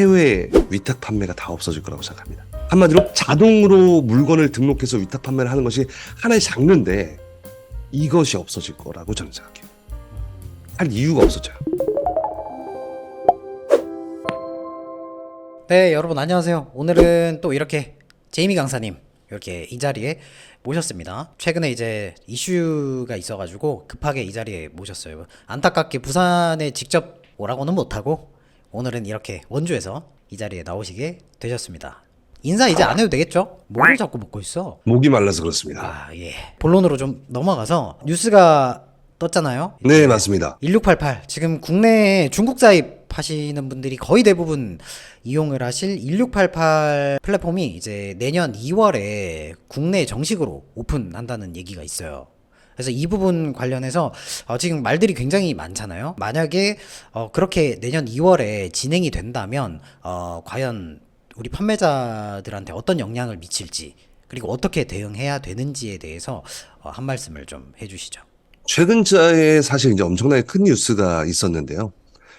해외 위탁 판매가 다 없어질 거라고 생각합니다. 한마디로 자동으로 물건을 등록해서 위탁 판매를 하는 것이 하나의 장르인데 이것이 없어질 거라고 저는 생각해요. 할 이유가 없어져요. 네, 여러분 안녕하세요. 오늘은 또 이렇게 제이미 강사님 이렇게 이 자리에 모셨습니다. 최근에 이제 이슈가 있어가지고 급하게 이 자리에 모셨어요. 안타깝게 부산에 직접 오라고는 못하고 오늘은 이렇게 원주에서 이 자리에 나오시게 되셨습니다. 인사 이제 안 해도 되겠죠? 뭐를 자꾸 먹고 있어? 목이 말라서 그렇습니다. 아, 예. 본론으로 좀 넘어가서 뉴스가 떴잖아요. 네, 맞습니다. 1688 지금 국내에 중국 자입 하시는 분들이 거의 대부분 이용을 하실 1688 플랫폼이 이제 내년 2월에 국내에 정식으로 오픈한다는 얘기가 있어요. 그래서 이 부분 관련해서 어, 지금 말들이 굉장히 많잖아요. 만약에 어, 그렇게 내년 2월에 진행이 된다면 어, 과연 우리 판매자들한테 어떤 영향을 미칠지 그리고 어떻게 대응해야 되는지에 대해서 어, 한 말씀을 좀 해주시죠. 최근자에 사실 이제 엄청나게 큰 뉴스가 있었는데요.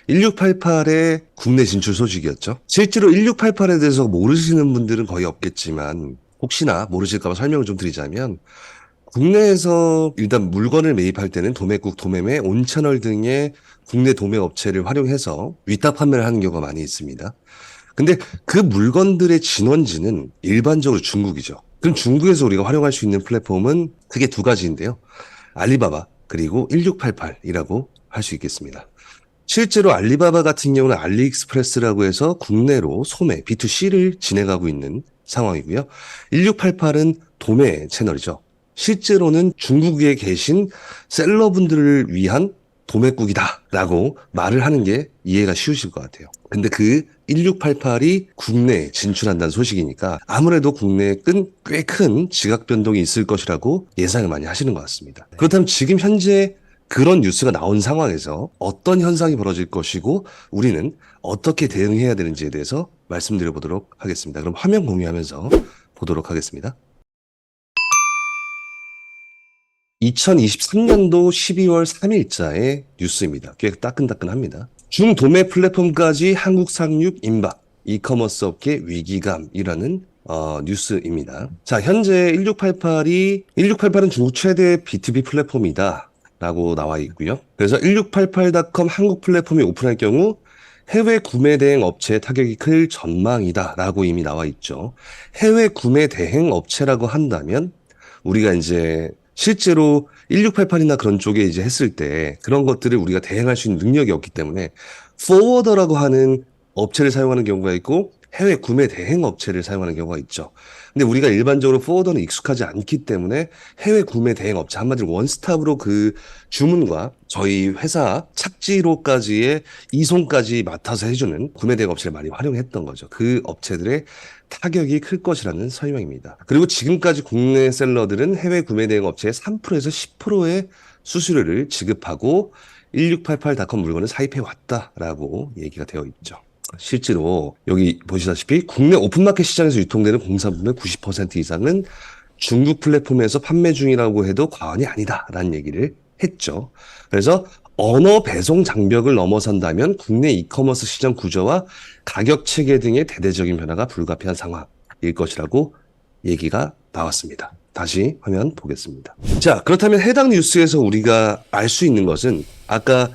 1688의 국내 진출 소식이었죠. 실제로 1688에 대해서 모르시는 분들은 거의 없겠지만 혹시나 모르실까봐 설명을 좀 드리자면 국내에서 일단 물건을 매입할 때는 도매국, 도매매, 온채널 등의 국내 도매 업체를 활용해서 위탁 판매를 하는 경우가 많이 있습니다. 근데 그 물건들의 진원지는 일반적으로 중국이죠. 그럼 중국에서 우리가 활용할 수 있는 플랫폼은 크게 두 가지인데요. 알리바바 그리고 1688이라고 할 수 있겠습니다. 실제로 알리바바 같은 경우는 알리익스프레스라고 해서 국내로 소매 B2C를 진행하고 있는 상황이고요. 1688은 도매 채널이죠. 실제로는 중국에 계신 셀러분들을 위한 도매국이다라고 말을 하는 게 이해가 쉬우실 것 같아요. 근데 그 1688이 국내에 진출한다는 소식이니까 아무래도 국내에 꽤 큰 지각 변동이 있을 것이라고 예상을 많이 하시는 것 같습니다. 그렇다면 지금 현재 그런 뉴스가 나온 상황에서 어떤 현상이 벌어질 것이고 우리는 어떻게 대응해야 되는지에 대해서 말씀드려 보도록 하겠습니다. 그럼 화면 공유하면서 보도록 하겠습니다. 2023년도 12월 3일자의 뉴스입니다. 꽤 따끈따끈합니다. 중도매 플랫폼까지 한국 상륙 임박, 이커머스 업계 위기감이라는 어, 뉴스입니다. 자, 현재 1688이 1688은 중국 최대 B2B 플랫폼이다. 라고 나와 있고요. 그래서 1688.com 한국 플랫폼이 오픈할 경우 해외 구매 대행 업체의 타격이 클 전망이다 라고 이미 나와 있죠. 해외 구매 대행 업체라고 한다면 우리가 이제 실제로 1688이나 그런 쪽에 이제 했을 때 그런 것들을 우리가 대행할 수 있는 능력이 없기 때문에 포워더라고 하는 업체를 사용하는 경우가 있고 해외 구매 대행 업체를 사용하는 경우가 있죠. 근데 우리가 일반적으로 포워더는 익숙하지 않기 때문에 해외 구매 대행 업체 한마디로 원스톱으로 그 주문과 저희 회사 착지로까지의 이송까지 맡아서 해주는 구매 대행 업체를 많이 활용했던 거죠. 그 업체들의 타격이 클 것이라는 설명입니다. 그리고 지금까지 국내 셀러들은 해외 구매 대행 업체의 3%에서 10%의 수수료를 지급하고 1688.com 물건을 사입해 왔다라고 얘기가 되어 있죠. 실제로 여기 보시다시피 국내 오픈마켓 시장에서 유통되는 공산품의 90% 이상은 중국 플랫폼에서 판매 중이라고 해도 과언이 아니다라는 얘기를 했죠. 그래서 언어 배송 장벽을 넘어선다면 국내 이커머스 시장 구조와 가격 체계 등의 대대적인 변화가 불가피한 상황일 것이라고 얘기가 나왔습니다. 다시 화면 보겠습니다. 자, 그렇다면 해당 뉴스에서 우리가 알 수 있는 것은 아까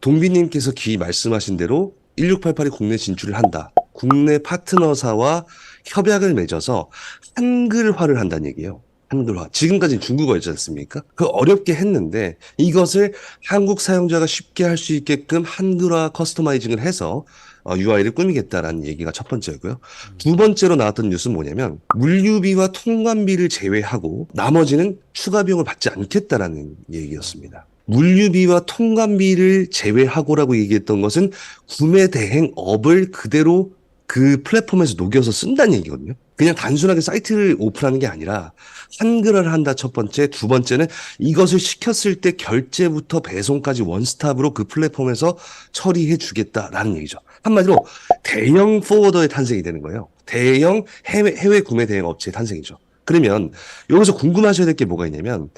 동비님께서 기 말씀하신 대로 1688이 국내 진출을 한다. 국내 파트너사와 협약을 맺어서 한글화를 한다는 얘기예요. 한글화. 지금까지는 중국어였지 않습니까? 그 어렵게 했는데 이것을 한국 사용자가 쉽게 할 수 있게끔 한글화 커스터마이징을 해서 어, UI를 꾸미겠다라는 얘기가 첫 번째고요. 두 번째로 나왔던 뉴스는 뭐냐면 물류비와 통관비를 제외하고 나머지는 추가 비용을 받지 않겠다라는 얘기였습니다. 물류비와 통관비를 제외하고라고 얘기했던 것은 구매 대행업을 그대로 그 플랫폼에서 녹여서 쓴다는 얘기거든요. 그냥 단순하게 사이트를 오픈하는 게 아니라 한글화를 한다 첫 번째, 두 번째는 이것을 시켰을 때 결제부터 배송까지 원스톱으로 그 플랫폼에서 처리해 주겠다라는 얘기죠. 한마디로 대형 포워더의 탄생이 되는 거예요. 대형 해외, 해외 구매 대행 업체의 탄생이죠. 그러면 여기서 궁금하셔야 될 게 뭐가 있냐면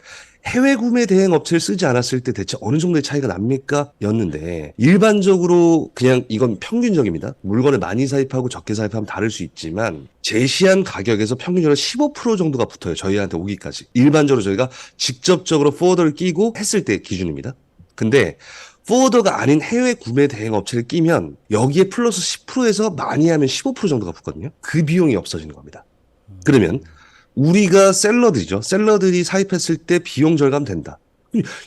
해외 구매 대행 업체를 쓰지 않았을 때 대체 어느 정도의 차이가 납니까? 였는데 일반적으로 그냥 이건 평균적입니다. 물건을 많이 사입하고 적게 사입하면 다를 수 있지만 제시한 가격에서 평균적으로 15% 정도가 붙어요. 저희한테 오기까지. 일반적으로 저희가 직접적으로 포워더를 끼고 했을 때 기준입니다. 근데 포워더가 아닌 해외 구매 대행 업체를 끼면 여기에 플러스 10%에서 많이 하면 15% 정도가 붙거든요. 그 비용이 없어지는 겁니다. 그러면 우리가 셀러들이죠. 셀러들이 사입했을 때 비용 절감 된다.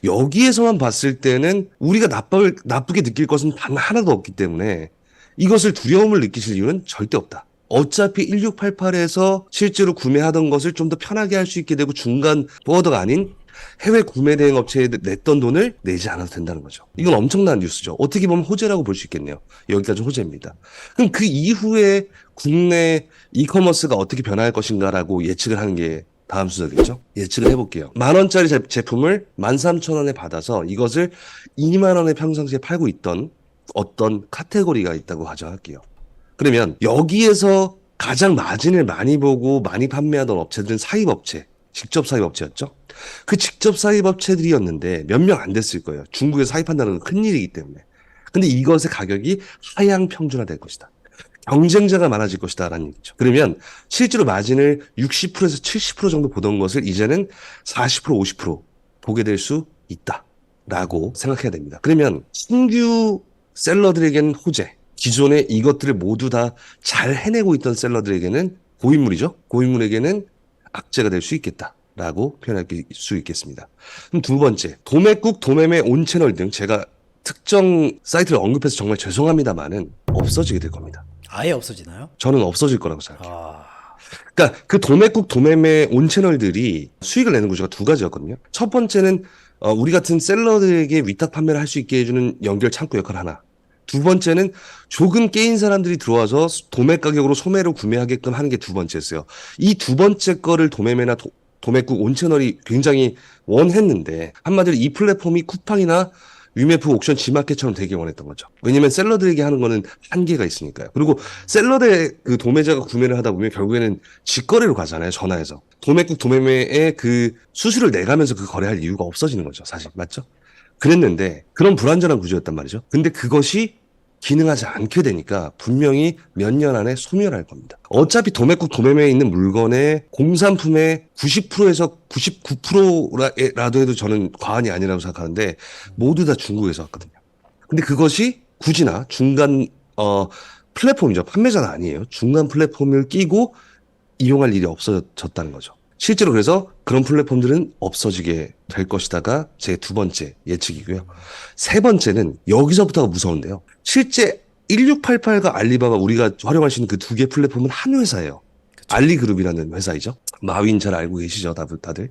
여기에서만 봤을 때는 우리가 나빠, 나쁘게 느낄 것은 단 하나도 없기 때문에 이것을 두려움을 느끼실 이유는 절대 없다. 어차피 1688에서 실제로 구매하던 것을 좀 더 편하게 할 수 있게 되고 중간 보어더가 아닌 해외 구매 대행 업체에 냈던 돈을 내지 않아도 된다는 거죠. 이건 엄청난 뉴스죠. 어떻게 보면 호재라고 볼 수 있겠네요. 여기까지 호재입니다. 그럼 그 이후에 국내 이커머스가 어떻게 변할 것인가라고 예측을 하는 게 다음 순서겠죠? 예측을 해볼게요. 만 원짜리 제- 제품을 13,000원에 받아서 이것을 2만 원에 평상시에 팔고 있던 어떤 카테고리가 있다고 가정할게요. 그러면 여기에서 가장 마진을 많이 보고 많이 판매하던 업체들은 사입업체, 직접 사입업체였죠. 그 직접 사입업체들이었는데 몇 명 안 됐을 거예요. 중국에 사입한다는 건 큰일이기 때문에. 근데 이것의 가격이 하향 평준화 될 것이다. 경쟁자가 많아질 것이다 라는 얘기죠. 그러면 실제로 마진을 60%에서 70% 정도 보던 것을 이제는 40% 50% 보게 될 수 있다 라고 생각해야 됩니다. 그러면 신규 셀러들에게는 호재, 기존에 이것들을 모두 다 잘 해내고 있던 셀러들에게는 고인물이죠. 고인물에게는 악재가 될 수 있겠다. 라고 표현할 수 있겠습니다. 그럼 두 번째, 도매국, 도매매, 온채널 등 제가 특정 사이트를 언급해서 정말 죄송합니다만은 없어지게 될 겁니다. 아예 없어지나요? 저는 없어질 거라고 생각해요. 아, 그러니까 그 도매국 도매매 온 채널들이 수익을 내는 구조가 두 가지였거든요. 첫 번째는 어, 우리 같은 셀러들에게 위탁 판매를 할 수 있게 해주는 연결 창구 역할 하나. 두 번째는 조금 깨인 사람들이 들어와서 도매 가격으로 소매로 구매하게끔 하는 게 두 번째였어요. 이 두 번째 거를 도매매나 도, 도매국 온 채널이 굉장히 원했는데 한마디로 이 플랫폼이 쿠팡이나 위메프 옥션 지마켓처럼 되게 원했던 거죠. 왜냐면 셀러들에게 하는 거는 한계가 있으니까요. 그리고 셀러대 그 도매자가 구매를 하다 보면 결국에는 직거래로 가잖아요. 전화해서. 도매국 도매매의 그 수수료를 내가면서 그 거래할 이유가 없어지는 거죠. 사실. 맞죠? 그랬는데 그런 불안전한 구조였단 말이죠. 근데 그것이 기능하지 않게 되니까 분명히 몇 년 안에 소멸할 겁니다. 어차피 도매국 도매매에 있는 물건의 공산품의 90%에서 99%라도 해도 저는 과언이 아니라고 생각하는데 모두 다 중국에서 왔거든요. 근데 그것이 굳이나 중간 어 플랫폼이죠. 판매자는 아니에요. 중간 플랫폼을 끼고 이용할 일이 없어졌다는 거죠. 실제로 그래서 그런 플랫폼들은 없어지게 될 것이다가 제 두 번째 예측이고요. 세 번째는 여기서부터가 무서운데요. 실제 1688과 알리바바 우리가 활용할 수 있는 그 두 개 플랫폼은 한 회사예요. 알리그룹이라는 회사이죠. 마윈 잘 알고 계시죠, 다들. 다들.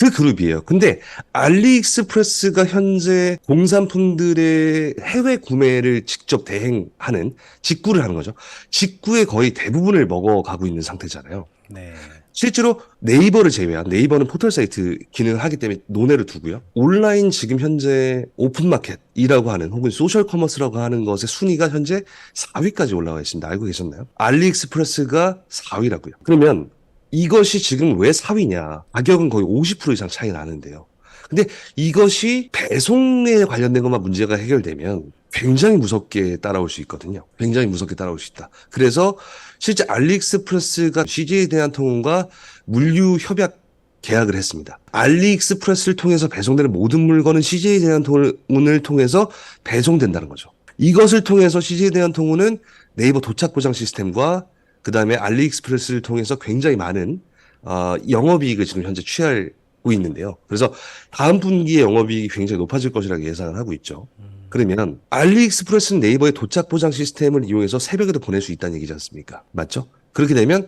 그 그룹이에요. 근데 알리익스프레스가 현재 공산품들의 해외 구매를 직접 대행하는 직구를 하는 거죠. 직구의 거의 대부분을 먹어가고 있는 상태잖아요. 네. 실제로 네이버를 제외한 네이버는 포털 사이트 기능을 하기 때문에 논외를 두고요. 온라인 지금 현재 오픈마켓이라고 하는 혹은 소셜 커머스라고 하는 것의 순위가 현재 4위까지 올라와 있습니다. 알고 계셨나요? 알리익스프레스가 4위라고요. 그러면 이것이 지금 왜 4위냐? 가격은 거의 50% 이상 차이 나는데요. 근데 이것이 배송에 관련된 것만 문제가 해결되면 굉장히 무섭게 따라올 수 있거든요. 굉장히 무섭게 따라올 수 있다. 그래서 실제 알리익스프레스가 CJ 대한 통운과 물류 협약 계약을 했습니다. 알리익스프레스를 통해서 배송되는 모든 물건은 CJ 대한통운을 통해서 배송된다는 거죠. 이것을 통해서 CJ 대한통운은 네이버 도착 보장 시스템과 그 다음에 알리익스프레스를 통해서 굉장히 많은 어, 영업이익을 지금 현재 취하고 있는데요. 그래서 다음 분기에 영업이익이 굉장히 높아질 것이라고 예상을 하고 있죠. 그러면 알리익스프레스는 네이버의 도착 보장 시스템을 이용해서 새벽에도 보낼 수 있다는 얘기지 않습니까? 맞죠? 그렇게 되면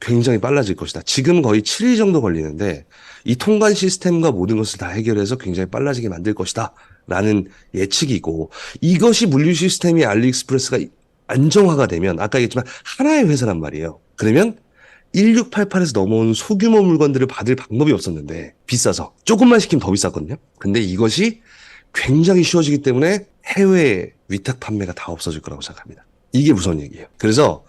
굉장히 빨라질 것이다. 지금 거의 7일 정도 걸리는데 이 통관 시스템과 모든 것을 다 해결해서 굉장히 빨라지게 만들 것이다. 라는 예측이고 이것이 물류 시스템이 알리익스프레스가 안정화가 되면 아까 얘기했지만 하나의 회사란 말이에요. 그러면 1688에서 넘어온 소규모 물건들을 받을 방법이 없었는데 비싸서 조금만 시키면 더 비쌌거든요. 근데 이것이 굉장히 쉬워지기 때문에 해외 위탁 판매가 다 없어질 거라고 생각합니다. 이게 무서운 얘기예요. 그래서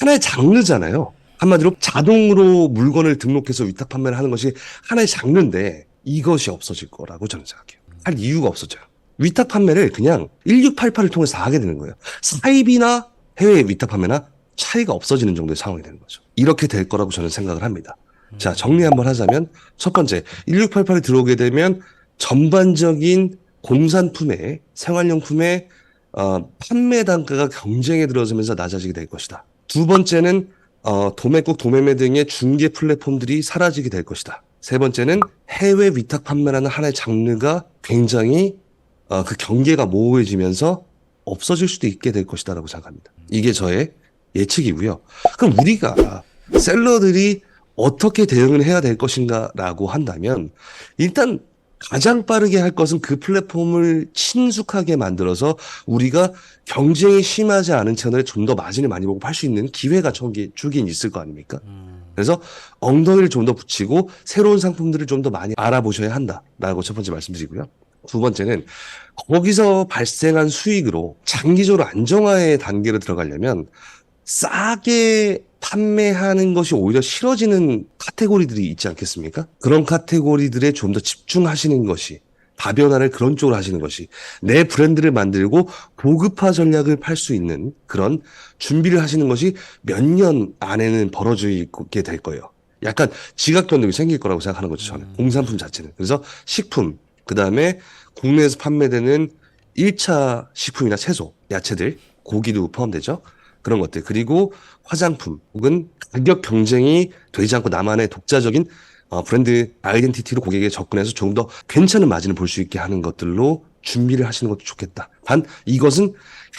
하나의 장르잖아요. 한마디로 자동으로 물건을 등록해서 위탁 판매를 하는 것이 하나의 장르인데 이것이 없어질 거라고 저는 생각해요. 할 이유가 없어져요. 위탁 판매를 그냥 1688을 통해서 다 하게 되는 거예요. 사입이나 해외 위탁 판매나 차이가 없어지는 정도의 상황이 되는 거죠. 이렇게 될 거라고 저는 생각을 합니다. 자, 정리 한번 하자면 첫 번째, 1688에 들어오게 되면 전반적인 공산품의 생활용품의 어, 판매 단가가 경쟁에 들어서면서 낮아지게 될 것이다. 두 번째는 어, 도매국, 도매매 등의 중개 플랫폼들이 사라지게 될 것이다. 세 번째는 해외 위탁 판매라는 하나의 장르가 굉장히 어, 그 경계가 모호해지면서 없어질 수도 있게 될 것이다라고 생각합니다. 이게 저의 예측이고요. 그럼 우리가 셀러들이 어떻게 대응을 해야 될 것인가라고 한다면 일단 가장 빠르게 할 것은 그 플랫폼을 친숙하게 만들어서 우리가 경쟁이 심하지 않은 채널에 좀 더 마진을 많이 보고 팔 수 있는 기회가 저기 주긴 있을 거 아닙니까? 그래서 엉덩이를 좀 더 붙이고 새로운 상품들을 좀 더 많이 알아보셔야 한다라고 첫 번째 말씀드리고요. 두 번째는 거기서 발생한 수익으로 장기적으로 안정화의 단계로 들어가려면 싸게 판매하는 것이 오히려 싫어지는 카테고리들이 있지 않겠습니까? 그런 카테고리들에 좀 더 집중하시는 것이 다변화를 그런 쪽으로 하시는 것이 내 브랜드를 만들고 고급화 전략을 팔 수 있는 그런 준비를 하시는 것이 몇 년 안에는 벌어지게 될 거예요. 약간 지각 변동이 생길 거라고 생각하는 거죠, 저는. 공산품 자체는. 그래서 식품, 그 다음에 국내에서 판매되는 1차 식품이나 채소, 야채들, 고기도 포함되죠. 그런 것들. 그리고 화장품 혹은 가격 경쟁이 되지 않고 나만의 독자적인 어, 브랜드 아이덴티티로 고객에게 접근해서 조금 더 괜찮은 마진을 볼 수 있게 하는 것들로 준비를 하시는 것도 좋겠다. 단 이것은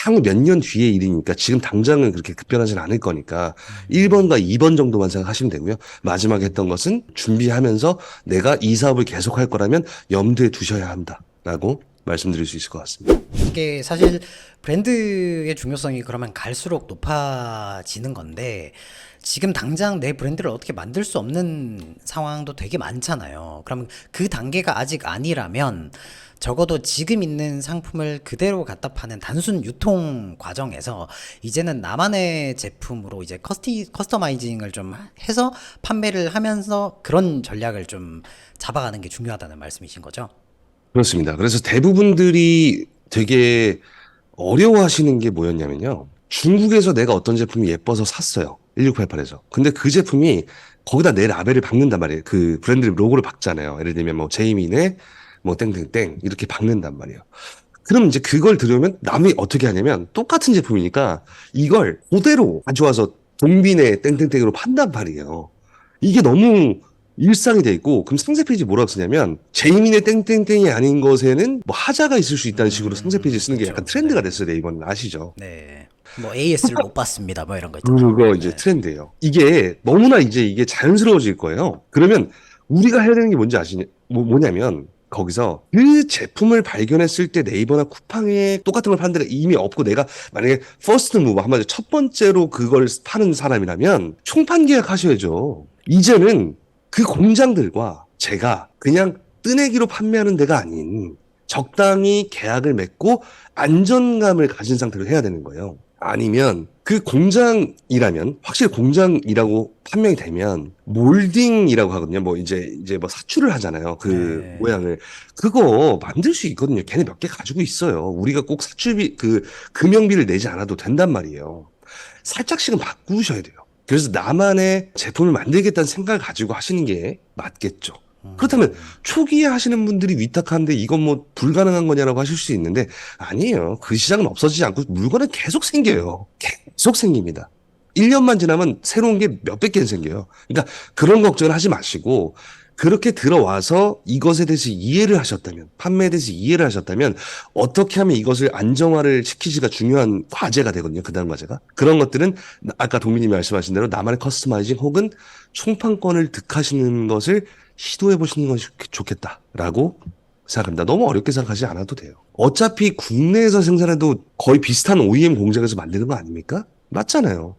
향후 몇 년 뒤의 일이니까 지금 당장은 그렇게 급변하지는 않을 거니까 1번과 2번 정도만 생각하시면 되고요. 마지막에 했던 것은 준비하면서 내가 이 사업을 계속할 거라면 염두에 두셔야 한다 라고 말씀드릴 수 있을 것 같습니다. 이게 사실 브랜드의 중요성이 그러면 갈수록 높아지는 건데 지금 당장 내 브랜드를 어떻게 만들 수 없는 상황도 되게 많잖아요. 그럼 그 단계가 아직 아니라면 적어도 지금 있는 상품을 그대로 갖다 파는 단순 유통 과정에서 이제는 나만의 제품으로 이제 커스티, 커스터마이징을 좀 해서 판매를 하면서 그런 전략을 좀 잡아가는 게 중요하다는 말씀이신 거죠? 그렇습니다. 그래서 대부분들이 되게 어려워하시는 게 뭐였냐면요. 중국에서 내가 어떤 제품이 예뻐서 샀어요. 1688에서. 근데 그 제품이 거기다 내 라벨을 박는단 말이에요. 그 브랜드 로고를 박잖아요. 예를 들면 뭐 제이민의 뭐 땡땡땡 이렇게 박는단 말이에요. 그럼 이제 그걸 들으면 남이 어떻게 하냐면 똑같은 제품이니까 이걸 그대로 가져와서 동빈의 땡땡땡으로 판단 말이에요. 이게 너무 일상이 돼 있고 그럼 상세 페이지 뭐라고 쓰냐면 제이민의 땡땡땡이 아닌 것에는 뭐 하자가 있을 수 있다는 식으로 상세 페이지 쓰는 게 약간. 트렌드가 됐어요 네이버는 아시죠? 네. 뭐 AS를 못 봤습니다. 뭐 이런 거 있잖아요. 음, 그거 이제 트렌드예요. 이게 너무나 이제 이게 자연스러워질 거예요. 그러면 우리가 해야 되는 게 뭔지 아시냐? 뭐, 뭐냐면 거기서 그 제품을 발견했을 때 네이버나 쿠팡에 똑같은 걸 파는 데가 이미 없고 내가 만약에 퍼스트 무브 한마디로 첫 번째로 그걸 파는 사람이라면 총판 계약하셔야죠. 이제는 그 공장들과 제가 그냥 뜨내기로 판매하는 데가 아닌 적당히 계약을 맺고 안전감을 가진 상태로 해야 되는 거예요. 아니면 그 공장이라면 확실히 공장이라고 판명이 되면 몰딩이라고 하거든요. 뭐 이제 이제 뭐 사출을 하잖아요. 그 네. 모양을 그거 만들 수 있거든요. 걔네 몇 개 가지고 있어요. 우리가 꼭 사출비 그 금형비를 내지 않아도 된단 말이에요. 살짝씩은 바꾸셔야 돼요. 그래서 나만의 제품을 만들겠다는 생각을 가지고 하시는 게 맞겠죠. 그렇다면 초기에 하시는 분들이 위탁하는데 이건 뭐 불가능한 거냐라고 하실 수 있는데 아니에요. 그 시장은 없어지지 않고 물건은 계속 생겨요. 계속 생깁니다. 1년만 지나면 새로운 게 몇백 개는 생겨요. 그러니까 그런 걱정을 하지 마시고 그렇게 들어와서 이것에 대해서 이해를 하셨다면 판매에 대해서 이해를 하셨다면 어떻게 하면 이것을 안정화를 시키지가 중요한 과제가 되거든요. 그 다음 과제가. 그런 것들은 나- 아까 동민님이 말씀하신 대로 나만의 커스터마이징 혹은 총판권을 득하시는 것을 시도해 보시는 것이 좋겠다라고 생각합니다. 너무 어렵게 생각하지 않아도 돼요. 어차피 국내에서 생산해도 거의 비슷한 OEM 공장에서 만드는 거 아닙니까? 맞잖아요.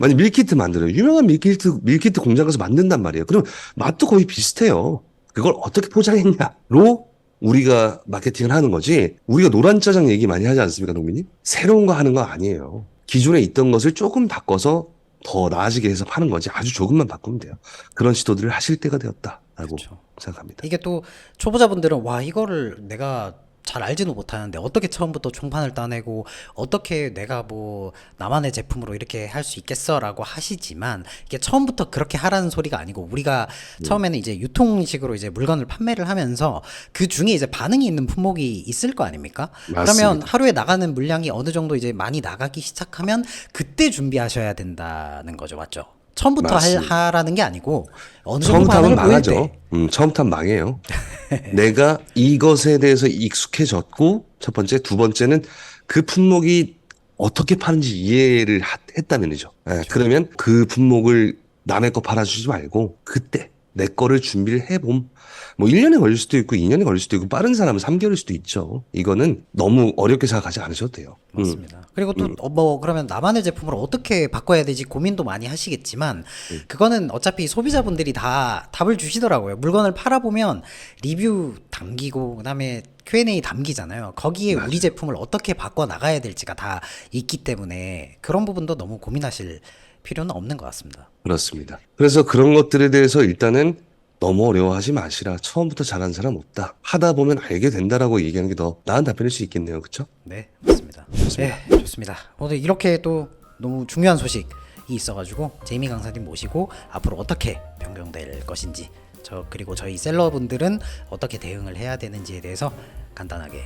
만약 밀키트 만들어요. 유명한 밀키트, 밀키트 공장 가서 만든단 말이에요. 그럼 맛도 거의 비슷해요. 그걸 어떻게 포장했냐로 우리가 마케팅을 하는 거지. 우리가 노란 짜장 얘기 많이 하지 않습니까, 농민님? 새로운 거 하는 거 아니에요. 기존에 있던 것을 조금 바꿔서 더 나아지게 해서 파는 거지. 아주 조금만 바꾸면 돼요. 그런 시도들을 하실 때가 되었다. 그렇죠. 생각합니다. 이게 또 초보자분들은 와 이거를 내가 잘 알지도 못하는데 어떻게 처음부터 총판을 따내고 어떻게 내가 뭐 나만의 제품으로 이렇게 할 수 있겠어라고 하시지만 이게 처음부터 그렇게 하라는 소리가 아니고 우리가 처음에는 이제 유통식으로 이제 물건을 판매를 하면서 그 중에 이제 반응이 있는 품목이 있을 거 아닙니까? 그러면 맞습니다. 하루에 나가는 물량이 어느 정도 이제 많이 나가기 시작하면 그때 준비하셔야 된다는 거죠, 맞죠? 처음부터 할. 하라는 게 아니고 어느 정도 처음부터 망하죠. 때 음, 처음부터 망해요. 내가 이것에 대해서 익숙해졌고, 첫 번째, 두 번째는 그 품목이 어떻게 파는지 이해를 하- 했다면이죠. 예, 그러면 그 품목을 남의 거 팔아주지 말고, 그때 내 거를 준비를 해봄. 뭐 1년에 걸릴 수도 있고, 2년에 걸릴 수도 있고, 빠른 사람은 3개월일 수도 있죠. 이거는 너무 어렵게 생각하지 않으셔도 돼요. 음. 맞습니다. 그리고 또뭐 그러면 나만의 제품을 어떻게 바꿔야 되지 고민도 많이 하시겠지만 그거는 어차피 소비자분들이 다 답을 주시더라고요. 물건을 팔아보면 리뷰 담기고 그다음에 Q&A 담기잖아요. 거기에 우리 제품을 어떻게 바꿔 나가야 될지가 다 있기 때문에 그런 부분도 너무 고민하실 필요는 없는 것 같습니다. 그렇습니다. 그래서 그런 것들에 대해서 일단은 너무 어려워하지 마시라. 처음부터 잘하는 사람 없다. 하다 보면 알게 된다라고 얘기하는 게 더 나은 답변일 수 있겠네요. 그렇죠? 네, 맞습니다. 네, 좋습니다. 오늘 이렇게 또 너무 중요한 소식이 있어가지고 제이미 강사님 모시고 앞으로 어떻게 변경될 것인지 저 그리고 저희 셀러분들은 어떻게 대응을 해야 되는지에 대해서 간단하게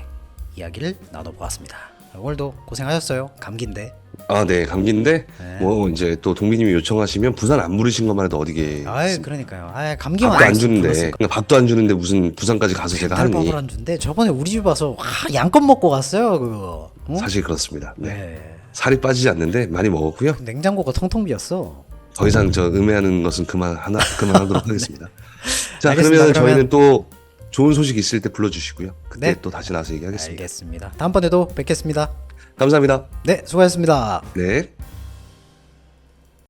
이야기를 나눠보았습니다. 오늘도 고생하셨어요. 감기인데. 아, 네. 감기인데 뭐 이제 또 동비님이 요청하시면 부산 안 부르신 것만 해도 어디 게 아이 그러니까요. 아 감기만 밥도 안 주는데 그러니까 밥도 안 주는데 무슨 부산까지 가서 제가 하니 달밥을 안 준대. 저번에 우리 집 와서 와, 양껏 먹고 갔어요. 그거. 어? 사실 그렇습니다. 네. 네. 살이 빠지지 않는데 많이 먹었고요. 냉장고가 텅텅 비었어. 더 이상 저 음해하는 것은 그만 하나 그만하도록 하겠습니다. 자, 알겠습니다. 그러면 그러면- 저희는 또 좋은 소식 있을 때 불러주시고요. 그때 네. 또 다시 나와서 얘기하겠습니다. 알겠습니다. 다음번에도 뵙겠습니다. 감사합니다. 네, 수고하셨습니다. 네.